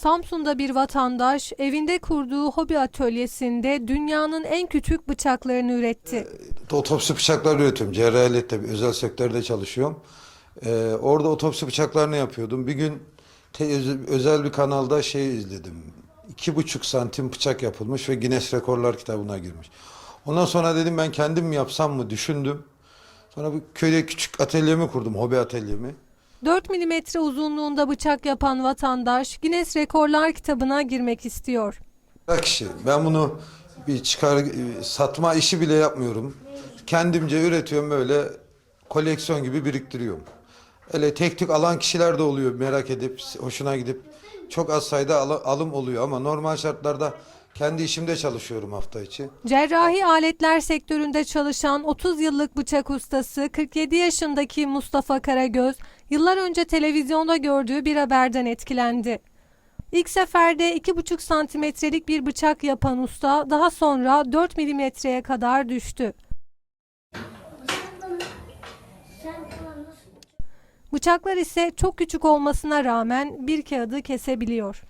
Samsun'da bir vatandaş evinde kurduğu hobi atölyesinde dünyanın en küçük bıçaklarını üretti. Otopsi bıçaklar üretiyorum. Cerrahiyette bir özel sektörde çalışıyorum. Ee, orada otopsi bıçaklarını yapıyordum. Bir gün özel bir kanalda şey izledim. İki buçuk santim bıçak yapılmış ve Guinness Rekorlar kitabına girmiş. Ondan sonra dedim ben kendim yapsam mı düşündüm. Sonra bir köyde küçük atölyemi kurdum, hobi atölyemi. 4 milimetre uzunluğunda bıçak yapan vatandaş Guinness Rekorlar kitabına girmek istiyor. Bak işi. Ben bunu bir çıkar e, satma işi bile yapmıyorum. Kendimce üretiyorum böyle koleksiyon gibi biriktiriyorum. Öyle tek tük alan kişiler de oluyor merak edip hoşuna gidip çok az sayıda al- alım oluyor ama normal şartlarda kendi işimde çalışıyorum hafta içi. Cerrahi aletler sektöründe çalışan 30 yıllık bıçak ustası 47 yaşındaki Mustafa Karagöz yıllar önce televizyonda gördüğü bir haberden etkilendi. İlk seferde 2,5 santimetrelik bir bıçak yapan usta daha sonra 4 milimetreye kadar düştü. Bıçaklar ise çok küçük olmasına rağmen bir kağıdı kesebiliyor.